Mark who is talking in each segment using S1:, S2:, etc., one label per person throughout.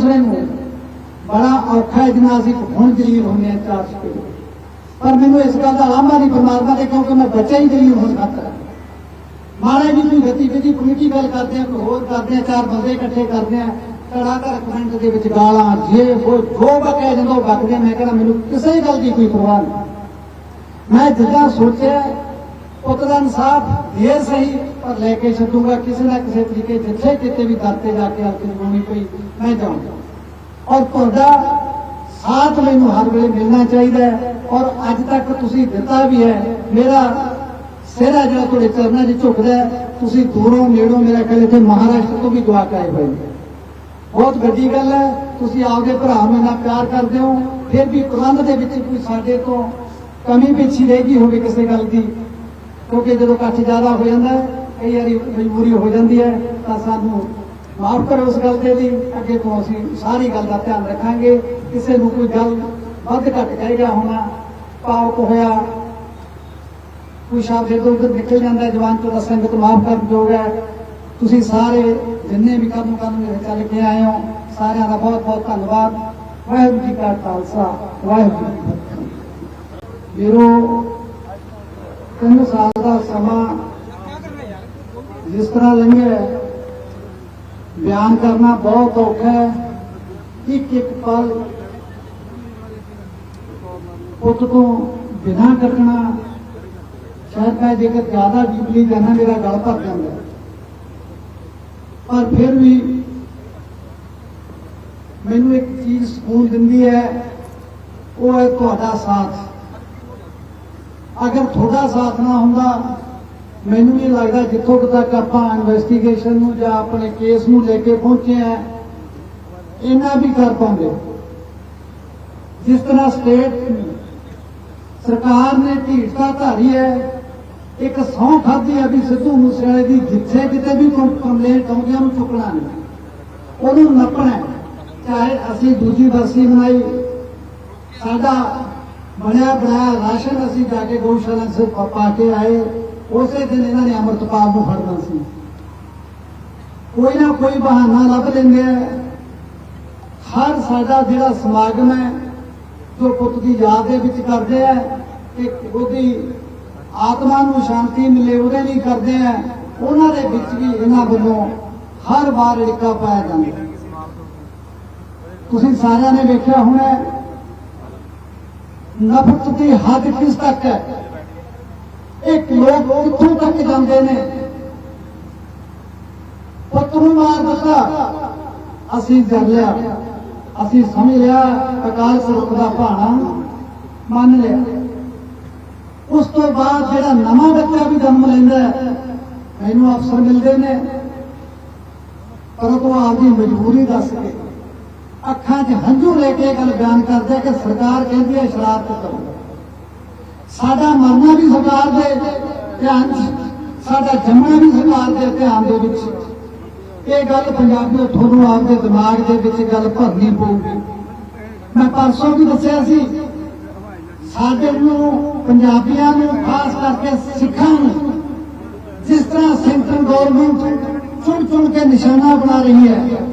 S1: ਦੂਸਰੇ ਨੂੰ ਬੜਾ ਔਖਾ ਹੈ ਜਿੰਨਾ ਅਸੀਂ ਹੁਣ ਜਲੀਲ ਹੁੰਦੇ ਹਾਂ ਚਾਰ ਸਪੇ ਪਰ ਮੈਨੂੰ ਇਸ ਗੱਲ ਦਾ ਆਰਾਮਾ ਨਹੀਂ ਪਰਮਾਤਮਾ ਦੇ ਕਿਉਂਕਿ ਮੈਂ ਬੱਚਾ ਹੀ ਜਲੀਲ ਹੋਣ ਖਾਤਰ ਮਾਰੇ ਜੀ ਕੋਈ ਗਤੀਵਿਧੀ ਕਮੇਟੀ ਗੱਲ ਕਰਦੇ ਆ, ਕੋਈ ਹੋਰ ਕਰਦੇ ਆ, ਚਾਰ ਬੰਦੇ ਇਕੱਠੇ ਕਰਦੇ ਆ ਕੜਾ ਘਰ ਕਮੈਂਟ ਦੇ ਵਿੱਚ ਗਾਲਾਂ, ਜੇ ਉਹ ਜੋ ਬਕੇ ਜਦੋਂ ਬਕਦੇ ਮੈਂ ਕਹਿੰਦਾ ਮੈਨੂੰ ਕਿਸੇ ਗੱਲ ਦੀ ਕੋਈ ਪਰਵਾਹ ਨਹੀਂ। ਮੈਂ ਜਿੱਦਾਂ ਸੋਚਿਆ ਪੁੱਤ ਦਾ ਇਨਸਾਫ ਦੇ ਸਹੀ, ਪਰ ਲੈ ਕੇ ਛੱਡੂਗਾ ਕਿਸੇ ਨਾ ਕਿਸੇ ਤਰੀਕੇ ਜਿੱਥੇ ਕਿਤੇ ਵੀ ਦਰ ਤੇ ਜਾ ਕੇ ਆਪਣੀ ਜਵਾਨੀ ਪਈ, ਮੈਂ ਜਾਊਂਗਾ। ਔਰ ਤੁਹਾਡਾ ਸਾਥ ਮੈਨੂੰ ਹਰ ਵੇਲੇ ਮਿਲਣਾ ਚਾਹੀਦਾ ਹੈ, ਔਰ ਅੱਜ ਤੱਕ ਤੁਸੀਂ ਦਿੱਤਾ ਵੀ ਹੈ, ਮੇਰਾ ਸਿਹਰਾ ਜਿਹੜਾ ਤੁਹਾਡੇ ਚਰਨਾਂ 'ਚ ਝੁਕਦਾ ਤੁਸੀਂ ਦੂਰੋਂ ਨੇੜੋਂ ਮੇਰਾ ਕਹਿੰਦੇ ਤੇ ਮਹਾਰਾਸ਼ਟਰ ਤੋਂ ਵੀ ਦੁਆ ਕਰਾਏ ਹੋਏ ਬਹੁਤ ਵੱਡੀ ਗੱਲ ਹੈ, ਤੁਸੀਂ ਆਪਦੇ ਭਰਾ ਨੂੰ ਇੰਨਾ ਪਿਆਰ ਕਰਦੇ ਹੋ, ਫਿਰ ਵੀ ਪ੍ਰਬੰਧ ਦੇ ਵਿੱਚ ਕੋਈ ਸਾਡੇ ਤੋਂ ਕਮੀ ਪੇਛੀ ਰਹਿ ਗਈ ਹੋਵੇ ਕਿਸੇ ਗੱਲ ਦੀ। ਕਿਉਂਕਿ ਜਦੋਂ ਇਕੱਠ ਜ਼ਿਆਦਾ ਹੋ ਜਾਂਦਾ ਕਈ ਵਾਰੀ ਮਜਬੂਰੀ ਹੋ ਜਾਂਦੀ ਹੈ, ਤਾਂ ਸਾਨੂੰ ਮਾਫ ਕਰੋ ਉਸ ਗੱਲ ਦੇ ਲਈ। ਅੱਗੇ ਤੋਂ ਅਸੀਂ ਸਾਰੀ ਗੱਲ ਦਾ ਧਿਆਨ ਰੱਖਾਂਗੇ। ਕਿਸੇ ਨੂੰ ਕੋਈ ਗੱਲ ਵੱਧ ਘੱਟ ਕਹਿ ਹੋਣਾ, ਪਾਪ ਹੋਇਆ, ਕੋਈ ਸ਼ਬਦ ਇਧਰ ਉਧਰ ਨਿਕਲ ਜਾਂਦਾ ਹੈ ਜਵਾਨ ਤੋਂ ਸੰਗਤ ਮਾਫ ਕਰਨ ਯੋਗ ਹੈ। ਤੁਸੀਂ ਸਾਰੇ ਜਿੰਨੇ ਵੀ ਕੰਮ ਕਰਨ ਦੇ ਚੱਲ ਕੇ ਆਏ ਹੋ, ਸਾਰਿਆਂ ਦਾ ਬਹੁਤ ਬਹੁਤ ਧੰਨਵਾਦ। ਵਾਹਿਗੁਰੂ ਜੀ ਕਾ ਖਾਲਸਾ, ਵਾਹਿਗੁਰੂ ਜੀ ਕੀ ਫਤਿਹ। ਵੀਰੋ ਤਿੰਨ ਸਾਲ ਦਾ ਸਮਾਂ ਜਿਸ ਤਰ੍ਹਾਂ ਲੰਘਿਆ ਬਿਆਨ ਕਰਨਾ ਬਹੁਤ ਔਖਾ ਹੈ। ਇੱਕ ਇੱਕ ਪਲ ਪੁੱਤ ਤੋਂ ਬਿਨਾਂ ਕੱਟਣਾ, ਸ਼ਾਇਦ ਮੈਂ ਜੇਕਰ ਜ਼ਿਆਦਾ ਡੀਪਲੀ ਜਾਣਾ, ਮੇਰਾ ਗਲ ਭਰ ਜਾਂਦਾ ਪਰ ਫਿਰ ਵੀ ਮੈਨੂੰ ਇੱਕ ਚੀਜ਼ ਸਕੂਨ ਦਿੰਦੀ ਹੈ, ਉਹ ਹੈ ਤੁਹਾਡਾ ਸਾਥ। ਅਗਰ ਤੁਹਾਡਾ ਸਾਥ ਨਾ ਹੁੰਦਾ, ਮੈਨੂੰ ਨਹੀਂ ਲੱਗਦਾ ਜਿੱਥੋਂ ਤੱਕ ਆਪਾਂ ਇਨਵੈਸਟੀਗੇਸ਼ਨ ਨੂੰ ਜਾਂ ਆਪਣੇ ਕੇਸ ਨੂੰ ਲੈ ਕੇ ਪਹੁੰਚੇ ਆ ਇਹਨਾਂ ਵੀ ਕਰ ਪਾਉਂਦੇ ਜਿਸ ਤਰ੍ਹਾਂ ਸਟੇਟ ਸਰਕਾਰ ਨੇ ਢੀਠਤਾ ਧਾਰੀ ਹੈ, ਇੱਕ ਸੌ ਖਾਦੀ ਹੈ ਵੀ ਸਿੱਧੂ ਮੂਸੇਵਾਲੇ ਦੀ ਜਿੱਥੇ ਕਿਤੇ ਵੀ ਕੋਈ ਕੰਪਲੇਂਟ ਆਉਂਦੀ ਹੈ ਉਹਨੂੰ ਚੁੱਕਣਾ ਨਹੀਂ। ਉਹਨੂੰ ਨੱਪਣਾ ਚਾਹੇ ਅਸੀਂ ਦੂਜੀ ਬਰਸੀ ਬਣਾਈ ਸਾਡਾ ਬਣਿਆ, ਬਣਾਇਆ, ਰਾਸ਼ਨ ਅਸੀਂ ਜਾ ਕੇ ਗਊਸ਼ਾਲਾ ਸੇ ਪਾ ਕੇ ਆਏ। ਉਸੇ ਦਿਨ ਇਹਨਾਂ ਨੇ ਅੰਮ੍ਰਿਤਪਾਲ ਨੂੰ ਫੜਨਾ ਸੀ। ਕੋਈ ਨਾ ਕੋਈ ਬਹਾਨਾ ਲੱਭ ਲੈਂਦੇ ਆ। ਹਰ ਸਾਡਾ ਜਿਹੜਾ ਸਮਾਗਮ ਹੈ, ਜੋ ਪੁੱਤ ਦੀ ਯਾਦ ਦੇ ਵਿੱਚ ਕਰਦੇ ਆ ਕਿ ਉਹਦੀ ਆਤਮਾ ਨੂੰ ਸ਼ਾਂਤੀ ਮਿਲੇ, ਉਹਦੇ ਲਈ ਕਰਦੇ ਆ, ਉਹਨਾਂ ਦੇ ਵਿੱਚ ਵੀ ਇਹਨਾਂ ਵੱਲੋਂ ਹਰ ਵਾਰ ੜਿੱਕਾ ਪਾਇਆ ਜਾਂਦਾ। ਤੁਸੀਂ ਸਾਰਿਆਂ ਨੇ ਵੇਖਿਆ ਹੋਣਾ ਨਫ਼ਰਤ ਦੀ ਹੱਦ ਕਿਸ ਤੱਕ ਹੈ? ਇੱਕ ਲੋਕ ਕਿੱਥੋਂ ਤੱਕ ਜਾਂਦੇ ਨੇ? ਪੁੱਤ ਨੂੰ ਮਾਰ ਦਿੱਤਾ। ਅਸੀਂ ਜਰ ਲਿਆ। ਅਸੀਂ ਸਮਝ ਲਿਆ, ਅਕਾਲ ਪੁਰਖ ਦਾ ਭਾਣਾ ਮੰਨ ਲਿਆ। ਉਸ ਤੋਂ ਬਾਅਦ ਜਿਹੜਾ ਨਵਾਂ ਬੱਚਾ ਵੀ ਜਨਮ ਲੈਂਦਾ ਮੈਨੂੰ ਅਫਸਰ ਮਿਲਦੇ ਨੇ। ਪਰ ਉਹ ਆਪਦੀ ਮਜਬੂਰੀ ਦੱਸ ਕੇ ਅੱਖਾਂ 'ਚ ਹੰਝੂ ਲੈ ਕੇ ਇਹ ਗੱਲ ਬਿਆਨ ਕਰਦੇ ਕਿ ਸਰਕਾਰ ਕਹਿੰਦੀ ਹੈ ਸ਼ਰਾਰਤ ਕਰੋ ਸਾਡਾ ਮਰਨਾ ਵੀ ਸਰਕਾਰ ਦੇ ਧਿਆਨ ਸਾਡਾ ਜੰਮਣਾ ਵੀ ਸਰਕਾਰ ਦੇ ਧਿਆਨ ਦੇ ਵਿੱਚ। ਇਹ ਗੱਲ ਪੰਜਾਬੀਓ ਤੁਹਾਨੂੰ ਆਪਦੇ ਦਿਮਾਗ ਦੇ ਵਿੱਚ ਗੱਲ ਭਰਨੀ ਪਊਗੀ। ਮੈਂ ਪਰਸੋਂ ਵੀ ਦੱਸਿਆ ਸੀ, ਸਾਡੇ ਨੂੰ ਪੰਜਾਬੀਆਂ ਨੂੰ ਖਾਸ ਕਰਕੇ ਸਿੱਖਾਂ ਨੂੰ ਜਿਸ ਤਰ੍ਹਾਂ ਸੈਂਟਰਲ ਗਵਰਨਮੈਂਟ ਚੁਣ ਚੁਣ ਕੇ ਨਿਸ਼ਾਨਾ ਬਣਾ ਰਹੀ ਹੈ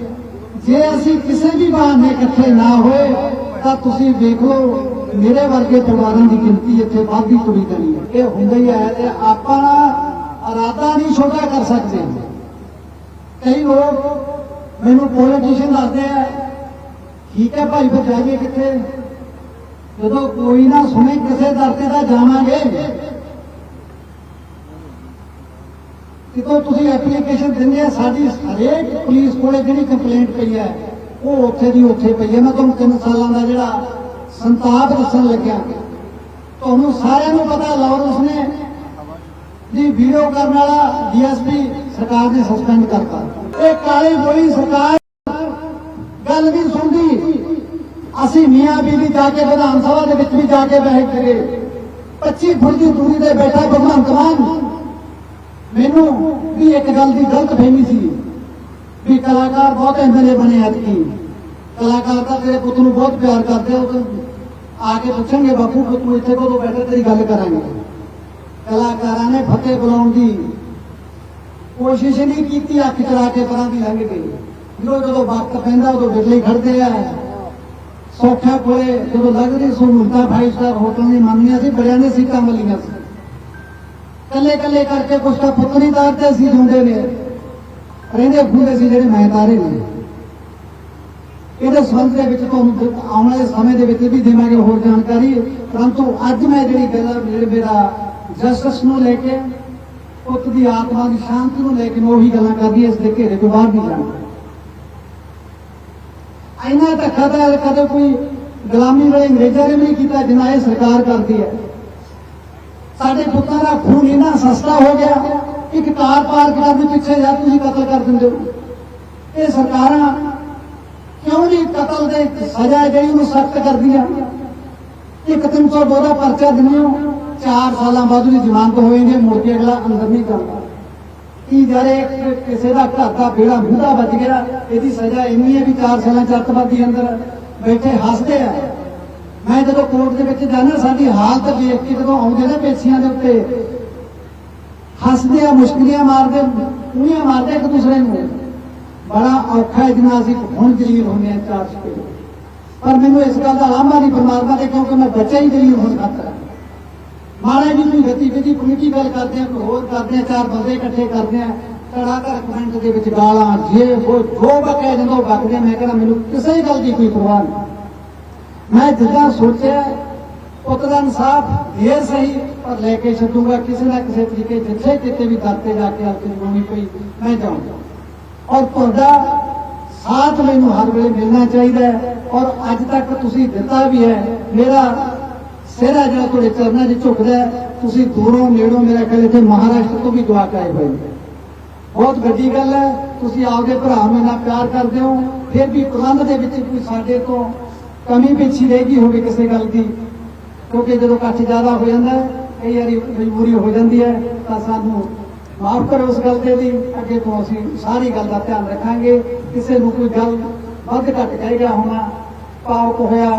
S1: ਜੇ ਅਸੀਂ ਕਿਸੇ ਵੀ ਬਹਾਨੇ ਇਕੱਠੇ ਨਾ ਹੋਏ, ਤਾਂ ਤੁਸੀਂ ਵੇਖ ਲਓ, ਮੇਰੇ ਵਰਗੇ ਪਰਿਵਾਰਾਂ ਦੀ ਗਿਣਤੀ ਇੱਥੇ ਵੱਧਦੀ ਤੁਰੀ ਜਾਣੀ ਹੈ। ਇਹ ਹੁੰਦਾ ਹੀ ਹੈ ਤੇ ਆਪਾਂ ਇਰਾਦਾ ਨਹੀਂ ਛੋਟਾ ਕਰ ਸਕਦੇ। ਕਈ ਲੋਕ ਮੈਨੂੰ ਪੋਲੀਟੀਸ਼ੀਅਨ ਦੱਸਦੇ ਆ, ਠੀਕ ਹੈ ਭਾਈ ਫਿਰ ਜਾਈਏ ਕਿੱਥੇ? ਜਦੋਂ ਕੋਈ ਨਾ ਸੁਣੇ, ਕਿਸੇ ਦਰ ਦਾ ਜਾਵਾਂਗੇ। ਕਿਤੋਂ ਤੁਸੀਂ ਐਪਲੀਕੇਸ਼ਨ ਦਿੰਦੇ ਆ, ਸਾਡੀ ਹਰੇਕ ਪੁਲਿਸ ਕੋਲੇ ਜਿਹੜੀ ਕੰਪਲੇਂਟ ਪਈ ਹੈ ਉਹ ਉੱਥੇ ਦੀ ਉੱਥੇ ਪਈ ਹੈ ਮੈਂ ਤੁਹਾਨੂੰ ਤਿੰਨ ਸਾਲਾਂ ਦਾ ਜਿਹੜਾ ਸੰਤਾਪ ਦੱਸਣ ਲੱਗਿਆ। ਤੁਹਾਨੂੰ ਸਾਰਿਆਂ ਨੂੰ ਪਤਾ ਲਾਰੈਂਸ ਨੇ ਜੀ ਵੀਡੀਓ ਕਰਨ ਵਾਲਾ ਡੀਐਸਪੀ ਸਰਕਾਰ ਨੇ ਸਸਪੈਂਡ ਕਰਤਾ। ਇਹ ਕਾਲੀ ਗੋਲੀ ਸਰਕਾਰ ਗੱਲ ਵੀ ਸੁਣਦੀ। ਅਸੀਂ ਮੀਆਂ ਬੀਬੀ ਜਾ ਕੇ ਵਿਧਾਨ ਸਭਾ ਦੇ ਵਿੱਚ ਵੀ ਜਾ ਕੇ ਬੈਠ ਗਏ। 25 ਫੁੱਟ ਦੀ ਦੂਰੀ ਤੇ ਬੈਠਾ ਭਗਵੰਤ ਮਾਨ। ਮੈਨੂੰ ਵੀ ਇੱਕ ਗੱਲ ਦੀ ਗਲਤ ਫਹਿਮੀ ਸੀ ਵੀ ਕਲਾਕਾਰ ਬਹੁਤ ਐਮਐਲਏ ਬਣੇ ਐਤਕੀ। ਕਲਾਕਾਰ ਤਾਂ ਤੇਰੇ ਪੁੱਤ ਨੂੰ ਬਹੁਤ ਪਿਆਰ ਕਰਦੇ ਆ, ਉਹ ਆ ਕੇ ਪੁੱਛਣਗੇ, ਬਾਪੂ ਪੁੱਤ ਨੂੰ ਇੱਥੇ ਕੋਲੋਂ ਬੈਠੇ? ਤੇਰੀ ਗੱਲ ਕਰਾਂਗੇ। ਕਲਾਕਾਰਾਂ ਨੇ ਫਤਿਹ ਬੁਲਾਉਣ ਦੀ ਕੋਸ਼ਿਸ਼ ਨਹੀਂ ਕੀਤੀ ਅੱਖ ਚਲਾ ਕੇ ਪਰਾਂ ਦੀ ਲੰਘ ਗਈ। ਜਦੋਂ ਜਦੋਂ ਵਕਤ ਪੈਂਦਾ, ਉਦੋਂ ਬਿਜਲੀ ਖੜਦੇ ਆ। ਸੌਖਾ ਕੋਲੇ ਜਦੋਂ ਲੱਗਦੀ ਸਹੂਲਤਾਂ ਫਾਈਵ ਸਟਾਰ ਹੋਟਲ ਦੀ ਮੰਨੀਆਂ ਸੀ, ਬੜਿਆਂ ਨੇ ਸੀਟਾਂ ਮਿਲੀਆਂ ਸੀ। ਕੱਲੇ ਕੱਲੇ ਕਰਕੇ ਕੁਛ ਤਾਂ ਪੁੱਤ ਨਹੀਂ ਤਾਰਦੇ ਸੀ ਜੁੰਡੇ ਨੇ। ਰਹਿੰਦੇ ਖੁੰਦੇ ਸੀ ਜਿਹੜੇ ਮੈਂ ਤਾਰੇ ਨੇ। ਇਹਦੇ ਸੰਬੰਧ ਦੇ ਵਿੱਚ ਤੁਹਾਨੂੰ ਆਉਣ ਵਾਲੇ ਸਮੇਂ ਦੇ ਵਿੱਚ ਵੀ ਦੇਵਾਂਗੇ ਹੋਰ ਜਾਣਕਾਰੀ। ਪਰੰਤੂ ਅੱਜ ਮੈਂ ਜਿਹੜੀ ਗੱਲ ਜਿਹੜੇ ਮੇਰਾ ਜਸਟਿਸ ਨੂੰ ਲੈ ਕੇ, ਪੁੱਤ ਦੀ ਆਤਮਾ ਦੀ ਸ਼ਾਂਤੀ ਨੂੰ ਲੈ ਕੇ ਮੈਂ ਉਹੀ ਗੱਲਾਂ ਕਰਦੀ ਇਸ ਦੇ ਘੇਰੇ ਤੋਂ ਬਾਹਰ ਨਹੀਂ ਜਾਣਾ। ਇੰਨਾ ਧੱਕਾ ਤਾਂ ਕਦੇ ਕੋਈ ਗੁਲਾਮੀ ਵਾਲੇ ਅੰਗਰੇਜ਼ਾਂ ਨੇ ਵੀ ਨਹੀਂ ਕੀਤਾ ਜਿੰਨਾ ਇਹ ਸਰਕਾਰ ਕਰਦੀ ਹੈ। ਸਾਡੇ ਪੁੱਤਾਂ ਦਾ ਖੂਨ ਇੰਨਾ ਸਸਤਾ ਹੋ ਗਿਆ ਇੱਕ ਕਾਰ ਪਾਰਕ ਕਰਨ ਦੇ ਪਿੱਛੇ ਜਾ ਤੁਸੀਂ ਕਤਲ ਕਰ ਦਿੰਦੇ ਹੋ। ਇਹ ਸਰਕਾਰਾਂ ਕਿਉਂ ਨਹੀਂ ਕਤਲ ਦੇ ਸਜ਼ਾ ਹੈ ਜਿਹੜੀ ਉਹਨੂੰ ਸਖਤ ਕਰਦੀਆਂ? ਇੱਕ 302 ਦਾ ਪਰਚਾ ਦਿੰਦੇ ਹੋ 4 ਸਾਲਾਂ ਬਾਅਦ ਉਹਦੀ ਜ਼ਮਾਨਤ ਹੋ ਜਾਂਦੀ ਹੈ, ਮੁੜ ਕੇ ਅਗਲਾ ਅੰਦਰ ਨਹੀਂ ਜਾਂਦਾ। ਕੀ ਜਰੇ ਕਿਸੇ ਦਾ ਘਰ ਦਾ ਬੇੜਾ ਮੂਧਾ ਵੱਜ ਗਿਆ, ਇਹਦੀ ਸਜ਼ਾ ਇੰਨੀ ਹੈ ਵੀ 4 ਸਾਲਾਂ ਚ ਅੱਤਵਾਦੀ ਅੰਦਰ। ਬੈਠੇ ਹੱਸਦੇ ਆ। ਮੈਂ ਜਦੋਂ ਕੋਰਟ ਦੇ ਵਿੱਚ ਜਾਣਾ ਸਾਡੀ ਹਾਲਤ ਵੇਖ ਕੇ ਜਦੋਂ ਆਉਂਦੇ ਨੇ ਪੇਸ਼ੀਆਂ ਦੇ ਉੱਤੇ, ਹੱਸਦੇ ਆ, ਮੁਸ਼ਕਲੀਆਂ ਮਾਰਦੇ ਉਹਨੀਆਂ ਮਾਰਦੇ ਇੱਕ ਦੂਸਰੇ ਨੂੰ। ਬੜਾ ਔਖਾ ਹੈ ਜਿੰਨਾ ਅਸੀਂ ਹੁਣ ਜਲੀਲ ਹੁੰਦੇ ਆ ਚਾਰ ਚੁਕੇ ਪਰ ਮੈਨੂੰ ਇਸ ਗੱਲ ਦਾ ਲਾਂਭਾ ਨਹੀਂ ਪਰਮਾਤਮਾ ਦੇ ਕਿਉਂਕਿ ਮੈਂ ਬੱਚਾ ਹੀ ਜਲੀਲ ਹੋਣ ਖਾਤਰ ਮਾੜਾ ਜੀ ਤੁਸੀਂ ਗਤੀ ਵਿਧੀ ਗਤੀਵਿਧੀ ਗੱਲ ਕਰਦੇ ਆ, ਕੋਈ ਹੋਰ ਕਰਦੇ ਆ, ਚਾਰ ਬੰਦੇ ਇਕੱਠੇ ਕਰਦੇ ਆ। ਕੜਾ ਘਰ ਕਮੈਂਟ ਦੇ ਵਿੱਚ ਗਾਲਾਂ, ਜੇ ਉਹ ਜੋ ਬਕੇ ਜਦੋਂ ਬਕਦੇ ਮੈਂ ਕਹਿੰਦਾ ਮੈਨੂੰ ਕਿਸੇ ਗੱਲ ਦੀ ਕੋਈ ਪਰਵਾਹ ਨਹੀਂ। ਮੈਂ ਜਿੱਦਾਂ ਸੋਚਿਆ, ਪੁੱਤ ਦਾ ਇਨਸਾਫ ਦੇਰ ਸਹੀ, ਪਰ ਲੈ ਕੇ ਛੱਡੂਗਾ ਕਿਸੇ ਨਾ ਕਿਸੇ ਤਰੀਕੇ, ਜਿੱਥੇ ਕਿਤੇ ਵੀ ਦਰ ਜਾ ਕੇ ਹਲਕ ਜਮਾਉਣੀ ਪਈ, ਮੈਂ ਜਾਊਂਗਾ। ਔਰ ਤੁਹਾਡਾ ਸਾਥ ਮੈਨੂੰ ਹਰ ਵੇਲੇ ਮਿਲਣਾ ਚਾਹੀਦਾ ਔਰ ਅੱਜ ਤੱਕ ਤੁਸੀਂ ਦਿੱਤਾ ਵੀ ਹੈ। ਮੇਰਾ ਸਿਰ ਜਿਹੜਾ ਤੁਹਾਡੇ ਚਰਨਾਂ 'ਚ ਝੁਕਦਾ ਤੁਸੀਂ ਦੂਰੋਂ ਨੇੜੋਂ ਮੇਰਾ ਖਿਆਲ ਇੱਥੇ ਮਹਾਰਾਸ਼ਟਰ ਤੋਂ ਵੀ ਦੁਆ ਕਰਾਏ ਹੋਏ ਬਹੁਤ ਵੱਡੀ ਗੱਲ ਹੈ, ਤੁਸੀਂ ਆਪਦੇ ਭਰਾ ਨੂੰ ਇੰਨਾ ਪਿਆਰ ਕਰਦੇ ਹੋ, ਫਿਰ ਵੀ ਪ੍ਰਬੰਧ ਦੇ ਵਿੱਚ ਕੋਈ ਸਾਡੇ ਤੋਂ ਕਮੀ ਪੇਛੀ ਰਹਿ ਹੋਵੇ ਕਿਸੇ ਗੱਲ ਦੀ, ਕਿਉਂਕਿ ਜਦੋਂ ਇਕੱਠ ਜ਼ਿਆਦਾ ਹੋ ਜਾਂਦਾ, ਕਈ ਵਾਰੀ ਮਜਬੂਰੀ ਹੋ ਜਾਂਦੀ ਹੈ, ਤਾਂ ਸਾਨੂੰ ਮਾਫ ਕਰੋ ਉਸ ਗੱਲ ਦੇ ਲਈ। ਅੱਗੇ ਤੋਂ ਅਸੀਂ ਸਾਰੀ ਗੱਲ ਦਾ ਧਿਆਨ ਰੱਖਾਂਗੇ। ਕਿਸੇ ਨੂੰ ਕੋਈ ਗੱਲ ਵੱਧ ਘੱਟ ਕਹਿ ਗਿਆ ਹੋਣਾ ਪਾਵਕ ਹੋਇਆ,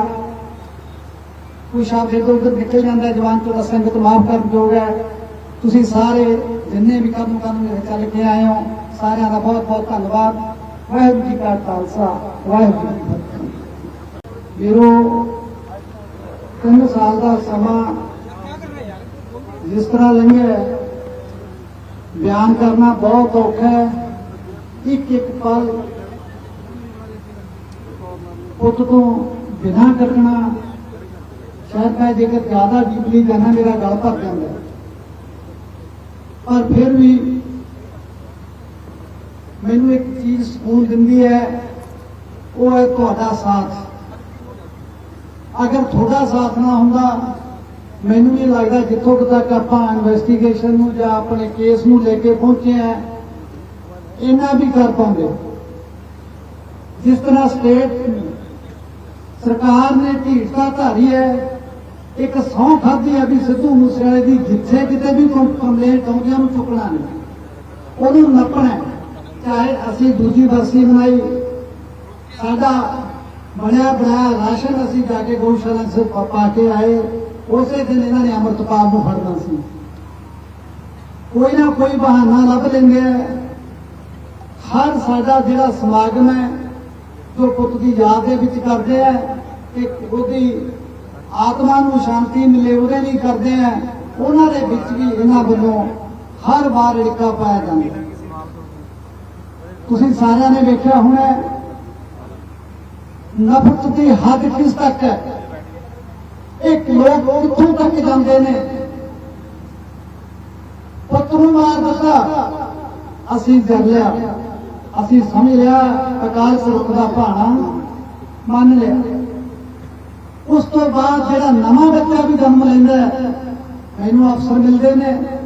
S1: ਕੋਈ ਸ਼ਬਦ ਇੱਧਰ ਉੱਧਰ ਨਿਕਲ ਜਾਂਦਾ, ਜਵਾਨ ਤੋਂ ਤਾਂ ਸੰਗਤ ਮਾਫ ਕਰਨ ਯੋਗ ਹੈ। ਤੁਸੀਂ ਸਾਰੇ ਜਿੰਨੇ ਵੀ ਕਦਮ ਕਦਮ ਦੇ ਚੱਲ ਕੇ ਆਏ ਹੋ, ਸਾਰਿਆਂ ਦਾ ਬਹੁਤ ਬਹੁਤ ਧੰਨਵਾਦ। ਵਾਹਿਗੁਰੂ ਜੀ ਕਾ ਖਾਲਸਾ, ਵਾਹਿਗੁਰੂ ਜੀ ਕੀ ਫਤਿਹ ਮੇਰੋ ਤਿੰਨ ਸਾਲ ਦਾ ਸਮਾਂ ਜਿਸ ਤਰ੍ਹਾਂ ਲੰਘਿਆ ਬਿਆਨ ਕਰਨਾ ਬਹੁਤ ਔਖਾ ਹੈ। ਇੱਕ ਇੱਕ ਪਲ ਪੁੱਤ ਤੋਂ ਬਿਨਾਂ ਕੱਟਣਾ, ਸ਼ਾਇਦ ਮੈਂ ਜੇਕਰ ਜ਼ਿਆਦਾ ਡੀਪਲੀ ਜਾਣਾ, ਮੇਰਾ ਗਲ ਭਰ ਜਾਂਦਾ ਪਰ ਫਿਰ ਵੀ ਮੈਨੂੰ ਇੱਕ ਚੀਜ਼ ਸਕੂਨ ਦਿੰਦੀ ਹੈ, ਉਹ ਹੈ ਤੁਹਾਡਾ ਸਾਥ। ਅਗਰ ਤੁਹਾਡਾ ਸਾਥ ਨਾ ਹੁੰਦਾ, ਮੈਨੂੰ ਨਹੀਂ ਲੱਗਦਾ ਜਿੱਥੋਂ ਤੱਕ ਆਪਾਂ ਇਨਵੈਸਟੀਗੇਸ਼ਨ ਨੂੰ ਜਾਂ ਆਪਣੇ ਕੇਸ ਨੂੰ ਲੈ ਕੇ ਪਹੁੰਚੇ ਆ ਇਹਨਾਂ ਵੀ ਕਰ ਪਾਉਂਦੇ ਜਿਸ ਤਰ੍ਹਾਂ ਸਟੇਟ ਸਰਕਾਰ ਨੇ ਢੀਠਤਾ ਧਾਰੀ ਹੈ, ਇੱਕ ਸੌ ਖਾਦੀ ਹੈ ਵੀ ਸਿੱਧੂ ਮੂਸੇਵਾਲੇ ਦੀ ਜਿੱਥੇ ਕਿਤੇ ਵੀ ਕੋਈ ਕੰਪਲੇਂਟ ਆਉਂਦੀ ਹੈ, ਉਹਨੂੰ ਚੁੱਕਣਾ ਨਹੀਂ। ਉਹਨੂੰ ਨੱਪਣਾ ਚਾਹੇ ਅਸੀਂ ਦੂਜੀ ਬਰਸੀ ਬਣਾਈ ਸਾਡਾ ਬਣਿਆ, ਬਣਾਇਆ, ਰਾਸ਼ਨ ਅਸੀਂ ਜਾ ਕੇ ਗਊਸ਼ਾਲਾ ਸੇ ਪਾ ਕੇ ਆਏ। ਉਸੇ ਦਿਨ ਇਹਨਾਂ ਨੇ ਅੰਮ੍ਰਿਤਪਾਲ ਨੂੰ ਫੜਨਾ ਸੀ। ਕੋਈ ਨਾ ਕੋਈ ਬਹਾਨਾ ਲੱਭ ਲੈਂਦੇ ਆ। ਹਰ ਸਾਡਾ ਜਿਹੜਾ ਸਮਾਗਮ ਹੈ, ਜੋ ਪੁੱਤ ਦੀ ਯਾਦ ਦੇ ਵਿੱਚ ਕਰਦੇ ਆ ਕਿ ਉਹਦੀ ਆਤਮਾ ਨੂੰ ਸ਼ਾਂਤੀ ਮਿਲੇ, ਉਹਦੇ ਲਈ ਕਰਦੇ ਆ, ਉਹਨਾਂ ਦੇ ਵਿੱਚ ਵੀ ਇਹਨਾਂ ਵੱਲੋਂ ਹਰ ਵਾਰ ੜਿੱਕਾ ਪਾਇਆ ਜਾਂਦਾ ਤੁਸੀਂ ਸਾਰਿਆਂ ਨੇ ਵੇਖਿਆ ਹੋਣਾ ਨਫ਼ਰਤ ਦੀ ਹੱਦ ਕਿਸ ਤੱਕ ਹੈ? ਇੱਕ ਲੋਕ ਕਿੱਥੋਂ ਤੱਕ ਜਾਂਦੇ ਨੇ? ਪੁੱਤ ਮਾਰ ਦਿੱਤਾ। ਅਸੀਂ ਜਰ ਲਿਆ। ਅਸੀਂ ਸਮਝ ਲਿਆ, ਅਕਾਲ ਪੁਰਖ ਦਾ ਭਾਣਾ ਮੰਨ ਲਿਆ। ਉਸ ਤੋਂ ਬਾਅਦ ਜਿਹੜਾ ਨਵਾਂ ਬੱਚਾ ਵੀ ਜਨਮ ਲੈਂਦਾ ਮੈਨੂੰ ਅਫਸਰ ਮਿਲਦੇ ਨੇ।